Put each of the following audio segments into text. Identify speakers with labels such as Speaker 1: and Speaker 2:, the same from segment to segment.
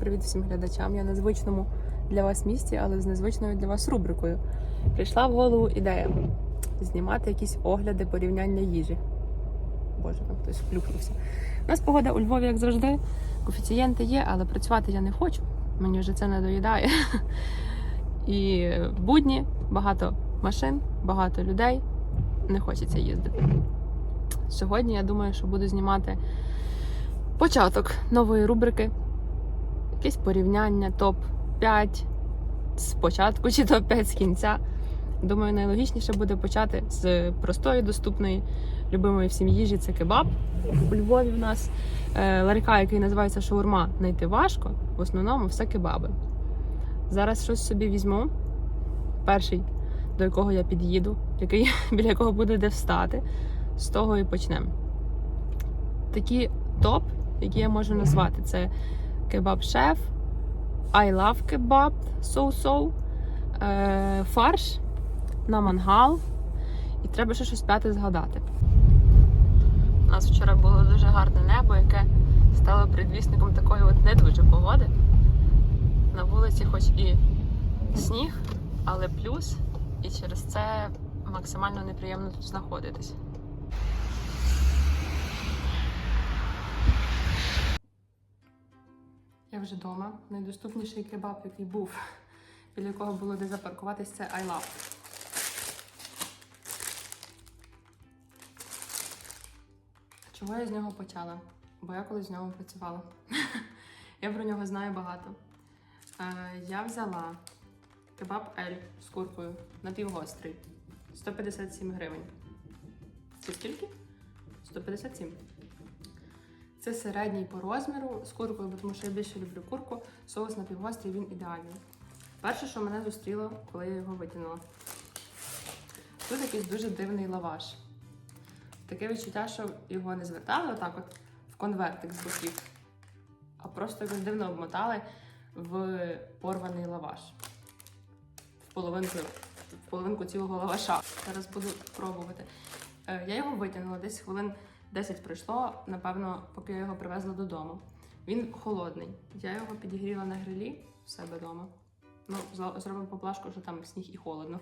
Speaker 1: привіт всім глядачам. Я на звичному для вас місці, але з незвичною для вас рубрикою. Прийшла в голову ідея знімати якісь огляди порівняння їжі. Боже, там хтось вплюхнувся. У нас погода у Львові, як завжди. Коефіцієнти є, але працювати я не хочу. Мені вже це не доїдає. І в будні, багато машин, багато людей. Не хочеться їздити. Сьогодні я думаю, що буду знімати початок нової рубрики. Якесь порівняння топ-5 з початку чи топ-5 з кінця. Думаю, найлогічніше буде почати з простої, доступної, любимої всім їжі це кебаб. У Львові в нас е, ларька, який називається шаурма, знайти важко. В основному все кебаби. Зараз щось собі візьму. Перший, до якого я під'їду, який, біля якого буде де встати. З того і почнемо. Такі топ, які я можу назвати, це кебаб-шеф, I love kebab, so-so, е, фарш на мангал. І треба ще щось п'яте згадати. У нас вчора було дуже гарне небо, яке стало предвісником такої от не дуже погоди. На вулиці, хоч і сніг, але плюс, і через це максимально неприємно тут знаходитись. Вже вдома. Найдоступніший кебаб, який був, біля якого було де запаркуватись, це I Love. Чого я з нього почала? Бо я колись з нього працювала. я про нього знаю багато. Е, я взяла кебаб Ель з куркою напівгострий. 157 гривень. Це скільки? 157. Це середній по розміру з куркою, тому що я більше люблю курку. Соус напівгострий, він ідеальний. Перше, що мене зустріло, коли я його витягнула. Тут якийсь дуже дивний лаваш. Таке відчуття, що його не звертали отак от в конвертик з боків, а просто якось дивно обмотали в порваний лаваш. В половинку, в половинку цілого лаваша. Зараз буду пробувати. Е, Я його витягнула десь хвилин 10 пройшло, напевно, поки я його привезла додому. Він холодний. Я його підігріла на грилі в себе вдома. Ну, зробимо поплашку, що там сніг і холодно.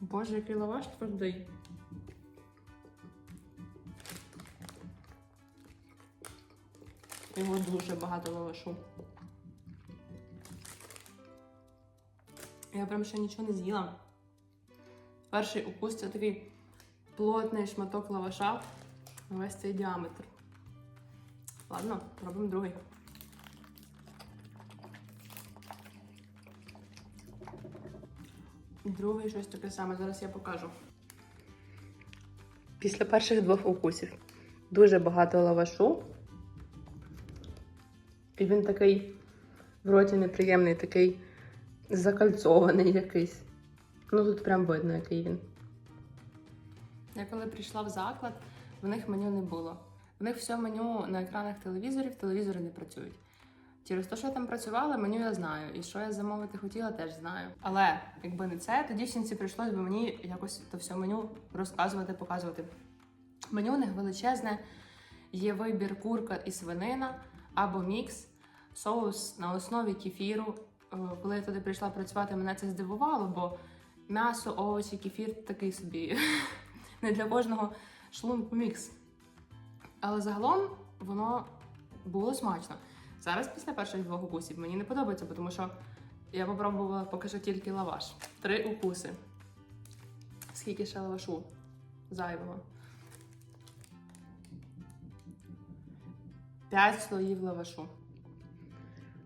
Speaker 1: Боже, який лаваш твердий. Його дуже багато лавашу. Я прям ще нічого не з'їла. Перший укус це такий плотний шматок лаваша на весь цей діаметр. Ладно, робимо другий. Другий щось таке саме. Зараз я покажу. Після перших двох укусів дуже багато лавашу. І він такий в роті неприємний, такий закальцований якийсь. Ну тут прям видно, який він. Я коли прийшла в заклад, в них меню не було. В них все меню на екранах телевізорів, телевізори не працюють. Через те, що я там працювала, меню я знаю. І що я замовити хотіла, теж знаю. Але якби не це, то дівчинці прийшлось би мені якось то все меню розказувати, показувати. Меню у них величезне, є вибір курка і свинина або мікс, соус на основі кефіру. Е, Коли я туди прийшла працювати, мене це здивувало, бо м'ясо, овочі, кефір такий собі не для кожного шлунку мікс. Але загалом воно було смачно. Зараз після перших двох укусів мені не подобається, тому що я попробувала поки що тільки лаваш. Три укуси. Скільки ще лавашу зайвого? П'ять слоїв лавашу.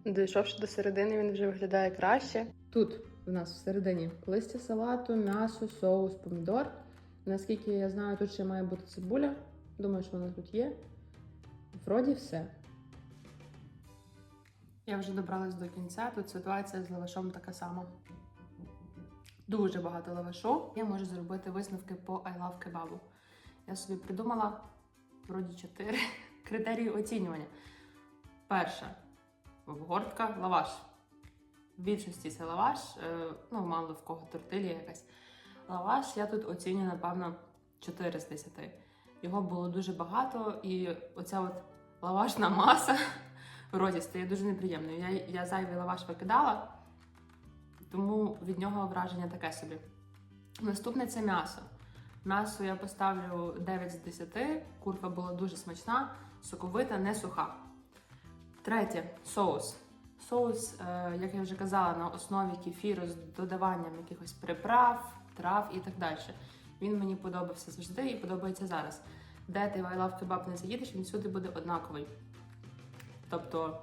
Speaker 1: Дійшовши до середини, він вже виглядає краще. Тут у нас всередині листя салату, м'ясо, соус, помідор. Наскільки я знаю, тут ще має бути цибуля. Думаю, що вона тут є. Вроді все. Я вже добралась до кінця. Тут ситуація з лавашом така сама. Дуже багато лавашу. Я можу зробити висновки по I love кебабу. Я собі придумала вроді чотири критерії оцінювання. Перше обгортка лаваш. В більшості це лаваш, е, ну, мало в кого тортилія якась. Лаваш я тут оцінюю, напевно, 4 з 10. Його було дуже багато, і оця от лавашна маса в роті стає дуже неприємною. Я, я зайвий лаваш викидала, тому від нього враження таке собі. Наступне це м'ясо. М'ясо я поставлю 9 з 10. Курка була дуже смачна, соковита, не суха. Третє соус. Соус, е, як я вже казала, на основі кефіру з додаванням якихось приправ, трав і так далі. Він мені подобався завжди і подобається зараз. Де ти в I не заїдеш, він всюди буде однаковий. Тобто,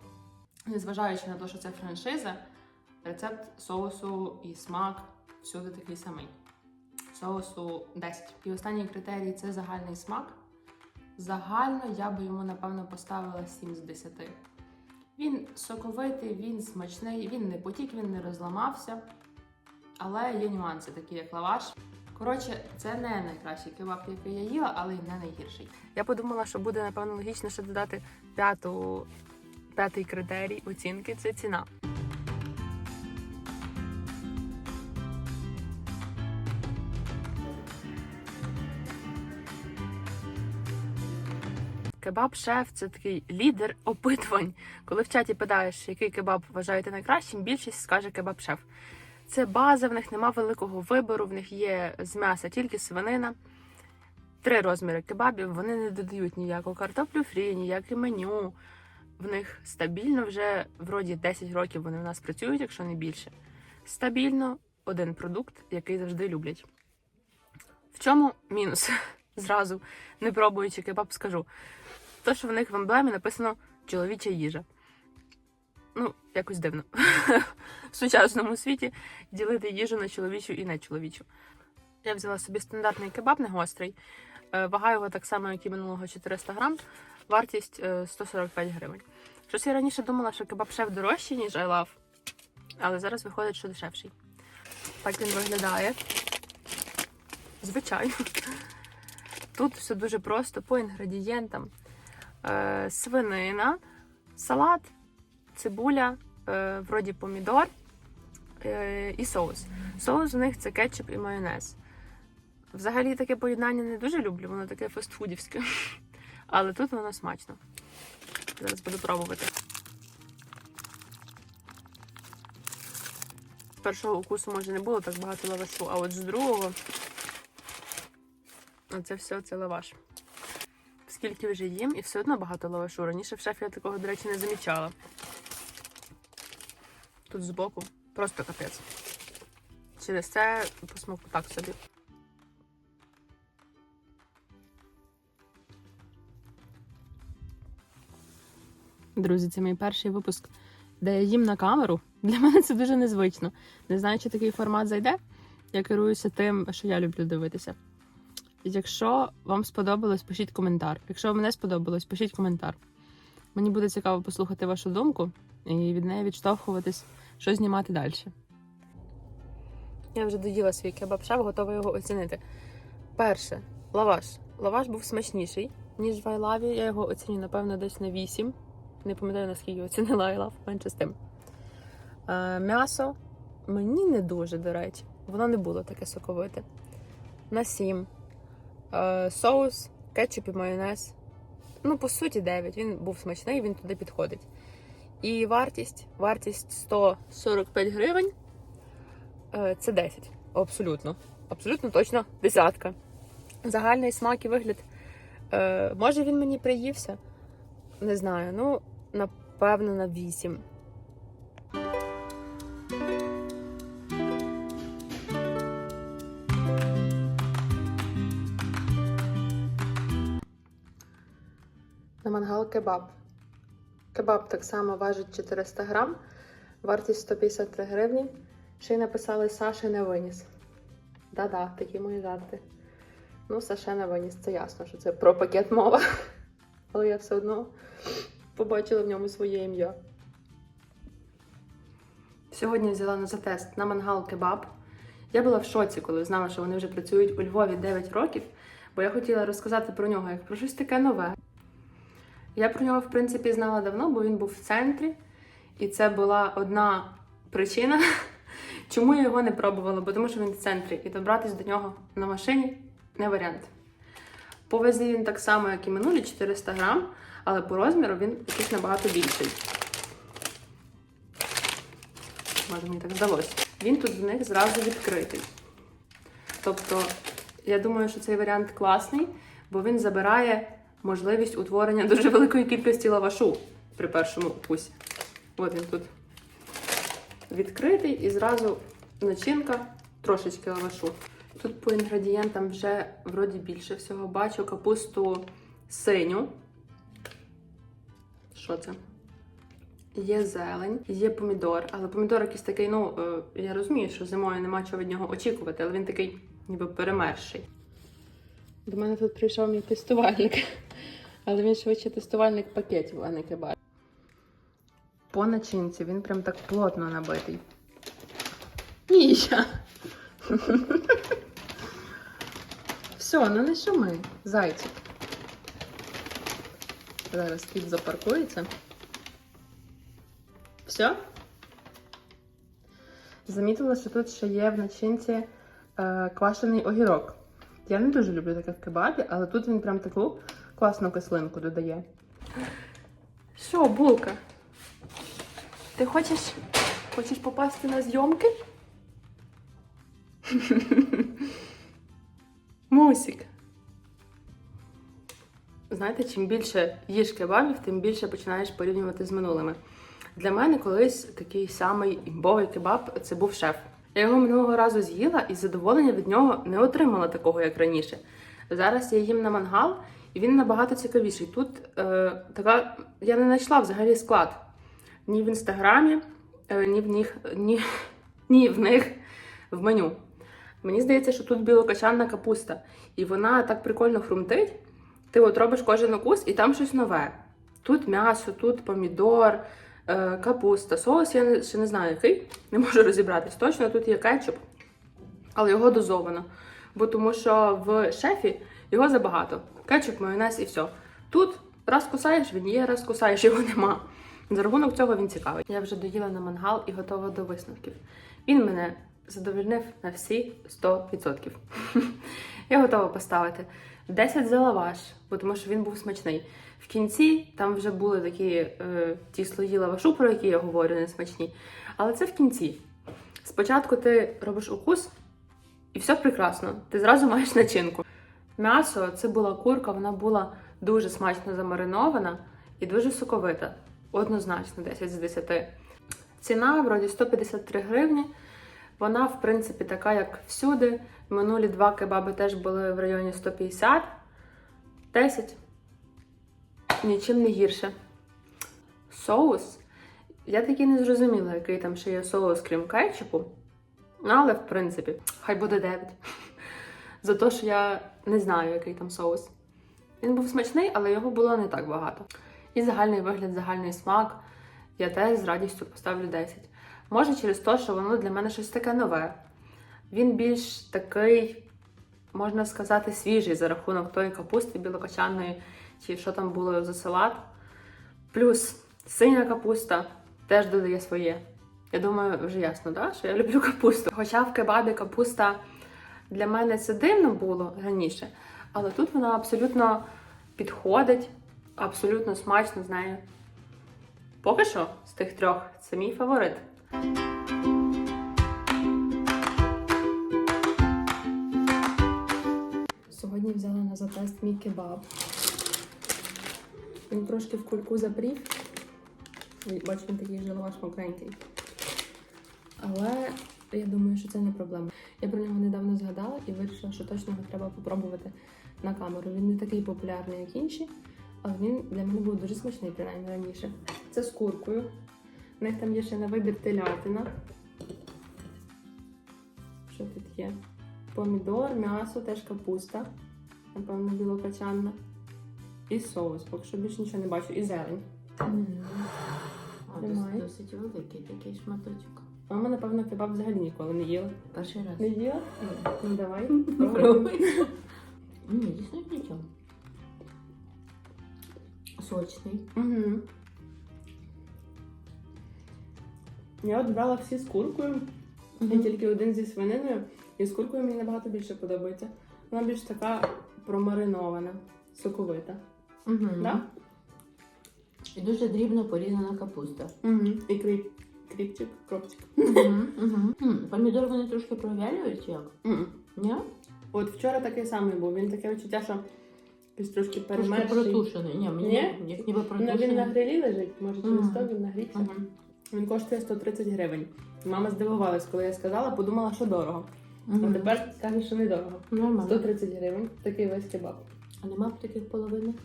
Speaker 1: незважаючи на те, що це франшиза, рецепт соусу і смак всюди такий самий. Соусу 10. І останній критерій це загальний смак. Загально я би йому, напевно, поставила 7 з 10. Він соковитий, він смачний, він не потік, він не розламався. Але є нюанси, такі як лаваш. Коротше, це не найкращий кебаб, який я їла, але й не найгірший. Я подумала, що буде напевно логічніше додати п'яту, п'ятий критерій оцінки це ціна. Кебаб-шеф це такий лідер опитувань. Коли в чаті питаєш, який кебаб вважаєте найкращим, більшість скаже кебаб-шеф. Це база, в них нема великого вибору, в них є з м'яса тільки свинина. Три розміри кебабів, вони не додають ніяку картоплю фрі, ніяке меню. В них стабільно вже вроді 10 років вони в нас працюють, якщо не більше. Стабільно один продукт, який завжди люблять. В чому мінус? Зразу, не пробуючи кебаб, скажу. То, що в них в емблемі написано чоловіча їжа. Ну, якось дивно. В сучасному світі ділити їжу на чоловічу і нечоловічу. Я взяла собі стандартний кебаб, не гострий. Е, Вага його так само, як і минулого 400 грам. Вартість е, 145 гривень. Щось я раніше думала, що кебаб шеф дорожчий, ніж I Love, але зараз виходить, що дешевший. Так він виглядає. Звичайно. Тут все дуже просто по інгредієнтам. Е, свинина, салат, цибуля, е, вроді помідор е, і соус. Соус у них це кетчуп і майонез. Взагалі таке поєднання не дуже люблю, воно таке фастфудівське. Але тут воно смачно. Зараз буду пробувати. З першого укусу може не було так багато лавашу, а от з другого оце все це лаваш. Скільки вже їм, і все одно багато лавашу. Раніше в шефі я такого, до речі, не замічала. Тут збоку просто капець. Через це по так собі. Друзі, це мій перший випуск, де я їм на камеру. Для мене це дуже незвично. Не знаю, чи такий формат зайде. Я керуюся тим, що я люблю дивитися. Якщо вам сподобалось, пишіть коментар. Якщо вам не сподобалось, пишіть коментар. Мені буде цікаво послухати вашу думку і від неї відштовхуватись, що знімати далі. Я вже доїла свій кебаб-шеф, готова його оцінити. Перше, лаваш. Лаваш був смачніший, ніж в Айлаві. Я його оціню, напевно, десь на 8. Не пам'ятаю, наскільки оцінила Айлав, менше з тим. Е, м'ясо мені не дуже, до речі. Воно не було таке соковите. На 7. Е, соус, кетчуп і майонез. Ну, по суті, 9. Він був смачний, він туди підходить. І вартість, вартість 145 гривень. Е, Це 10. Абсолютно. Абсолютно точно десятка. Загальний смак і вигляд. Е, може він мені приївся? Не знаю. Ну, напевно, на 8. Кебаб. Кебаб так само важить 400 грам, вартість 153 гривні. Ще й написали Саша не виніс. Да-да, такі мої жарти. Ну, Саша не виніс, це ясно, що це про пакет мова. Але я все одно побачила в ньому своє ім'я. Сьогодні взяла на затест на мангал кебаб. Я була в шоці, коли знала, що вони вже працюють у Львові 9 років, бо я хотіла розказати про нього як про щось таке нове. Я про нього, в принципі, знала давно, бо він був в центрі, і це була одна причина, чому я його не пробувала, бо тому що він в центрі, і добратися до нього на машині не варіант. По вазі він так само, як і минулі, 400 грам, але по розміру він якийсь набагато більший. Може, мені так здалося. Він тут в них зразу відкритий. Тобто, я думаю, що цей варіант класний, бо він забирає можливість утворення дуже великої кількості лавашу при першому укусі. От він тут відкритий і зразу начинка трошечки лавашу. Тут по інгредієнтам вже вроді більше всього бачу капусту синю. Що це? Є зелень, є помідор, але помідор якийсь такий, ну е, я розумію, що зимою нема чого від нього очікувати, але він такий ніби перемерший. До мене тут прийшов мій тестувальник, але він швидше тестувальник пакетів, а не кебаб. По начинці він прям так плотно набитий. Міша! Все, ну не шуми, зайчик. Зараз кіт запаркується. Все? Замітила, що тут ще є в начинці е, квашений огірок. Я не дуже люблю таке в кебабі, але тут він прям таку класну кислинку додає. Що, булка? Ти хочеш, хочеш попасти на зйомки? Мусик. Знаєте, чим більше їш кебабів, тим більше починаєш порівнювати з минулими. Для мене колись такий самий імбовий кебаб це був шеф. Я його минулого разу з'їла і задоволення від нього не отримала такого, як раніше. Зараз я їм на мангал, і він набагато цікавіший. Тут е, така я не знайшла взагалі склад ні в інстаграмі, е, ні в них, ні, ні в них в меню. Мені здається, що тут білокачанна капуста, і вона так прикольно хрумтить. Ти от робиш кожен укус, і там щось нове. Тут м'ясо, тут помідор, е, капуста, соус я не- ще не знаю який, не можу розібратись. Точно тут є кетчуп, але його дозовано. Бо тому що в шефі його забагато. Кетчуп, майонез і все. Тут раз кусаєш, він є, раз кусаєш, його нема. За рахунок цього він цікавий. Я вже доїла на мангал і готова до висновків. Він мене задовольнив на всі 100%. Я готова поставити 10 за лаваш, бо тому що він був смачний. В кінці там вже були такі е, ті слої лавашу, про які я говорю, не смачні. Але це в кінці. Спочатку ти робиш укус, і все прекрасно. Ти зразу маєш начинку. М'ясо це була курка, вона була дуже смачно замаринована і дуже соковита. Однозначно, 10 з 10. Ціна вроді 153 гривні. Вона, в принципі, така, як всюди. Минулі два кебаби теж були в районі 150. 10. Нічим не гірше. Соус. Я таки не зрозуміла, який там ще є соус, крім кетчупу. Але, в принципі, хай буде 9. За те, що я не знаю, який там соус. Він був смачний, але його було не так багато. І загальний вигляд, загальний смак я теж з радістю поставлю 10. Може через те, що воно для мене щось таке нове. Він більш такий, можна сказати, свіжий за рахунок тої капусти білокачаної, чи що там було за салат. Плюс синя капуста теж додає своє. Я думаю, вже ясно, да? що я люблю капусту. Хоча в кебабі капуста для мене це дивно було раніше, але тут вона абсолютно підходить, абсолютно смачно з нею. Поки що з тих трьох це мій фаворит. Сьогодні взяла на затест мій кебаб. Він трошки в кульку запрів. Бачу, він такий же лаваш мокренький. Я думаю, що це не проблема. Я про нього недавно згадала і вирішила, що точно його треба попробувати на камеру. Він не такий популярний, як інші, але він для мене був дуже смачний, принаймні раніше. Це з куркою. У них там є ще на вибір телятина. Що тут є? Помідор, м'ясо, теж капуста. Напевно, білокачанна. І соус, поки що більше нічого не бачу. І зелень.
Speaker 2: А досить, досить великий такий шматочок.
Speaker 1: Мама, напевно, кебаб взагалі ніколи не їла.
Speaker 2: Перший раз.
Speaker 1: Не їла? Ну давай.
Speaker 2: Попробуй. Ні, дійсно нічого. Сочний.
Speaker 1: Угу. Я от брала всі з куркою. І тільки один зі свининою. І з куркою мені набагато більше подобається. Вона більш така промаринована, соковита.
Speaker 2: Угу.
Speaker 1: Да?
Speaker 2: І дуже дрібно порізана капуста.
Speaker 1: Угу. І кріп, кріпчик, кропчик.
Speaker 2: Угу. Помідори вони трошки провялюють як? Ні?
Speaker 1: От вчора такий самий був. Він таке відчуття, що якийсь трошки
Speaker 2: Трошки
Speaker 1: перемерший.
Speaker 2: протушений. Ні, мені як ніби
Speaker 1: Ну,
Speaker 2: протушений.
Speaker 1: він на грилі лежить, може через то він нагрівся. Він коштує 130 гривень. Мама здивувалась, коли я сказала, подумала, що дорого. А тепер каже, що недорого.
Speaker 2: Нормально.
Speaker 1: 130 гривень, такий весь кебаб.
Speaker 2: А нема б таких половинок?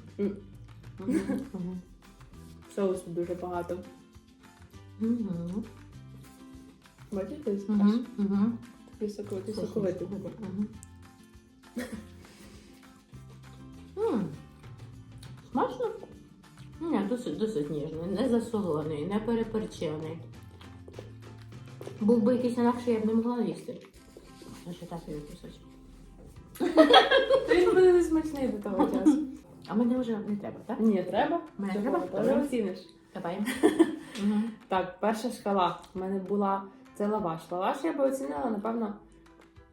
Speaker 1: Соусу дуже багато. Ти аж
Speaker 2: Мгм. Мгм.
Speaker 1: такий соковитий, соковитий.
Speaker 2: М. Смачно? Ні, досить, досить ніжний, не засолений, не переперчений. Був би якийсь інакший, я б не могла їсти. Значить, так собі кусочок.
Speaker 1: Він буде не смачний до того часу.
Speaker 2: А мене вже не треба, так?
Speaker 1: Ні, треба.
Speaker 2: Мене треба? Добре.
Speaker 1: оціниш.
Speaker 2: Давай.
Speaker 1: Так, перша шкала в мене була це лаваш. Лаваш я би оцінила, напевно,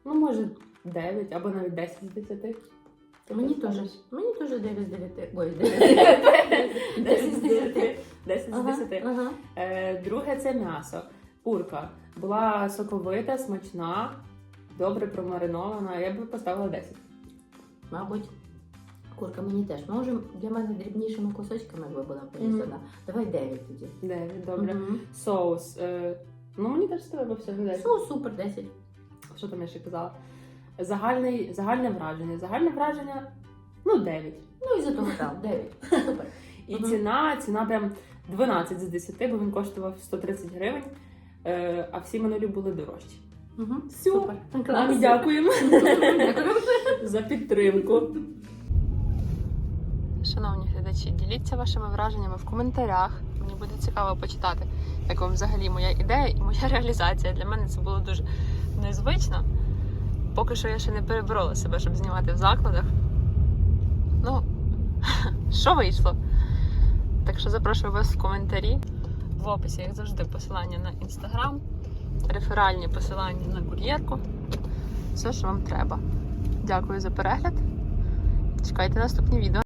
Speaker 1: ну, може, 9 або навіть 10 з 10. Ти
Speaker 2: Мені теж. Мені теж 9 з 9. Ой, 9
Speaker 1: 10 з 10. 10 з
Speaker 2: Ага,
Speaker 1: 10.
Speaker 2: ага.
Speaker 1: Е, друге це м'ясо. Курка. Була соковита, смачна, добре промаринована. Я би поставила 10.
Speaker 2: Мабуть, курка мені теж. Може, для мене дрібнішими кусочками якби була порізана. Давай 9 тоді.
Speaker 1: 9, добре.
Speaker 2: Мгм.
Speaker 1: Соус. Е, ну, мені теж сподобався 10.
Speaker 2: Соус супер 10.
Speaker 1: Що там я ще казала? Загальний, загальне враження. Загальне враження, ну, 9.
Speaker 2: Ну і за того так, 9. Супер.
Speaker 1: І
Speaker 2: Мгм.
Speaker 1: ціна, ціна прям 12 з 10, бо він коштував 130 гривень, е, а всі минулі були дорожчі.
Speaker 2: Угу.
Speaker 1: Всьо.
Speaker 2: Супер.
Speaker 1: Нам дякуємо за підтримку. Шановні глядачі, діліться вашими враженнями в коментарях. Мені буде цікаво почитати, як вам взагалі моя ідея і моя реалізація. Для мене це було дуже незвично. Поки що я ще не переборола себе, щоб знімати в закладах. Ну, що вийшло? Так що запрошую вас в коментарі. В описі, як завжди, посилання на інстаграм, реферальні посилання на кур'єрку. Все, що вам треба. Дякую за перегляд. Чекайте наступні відео.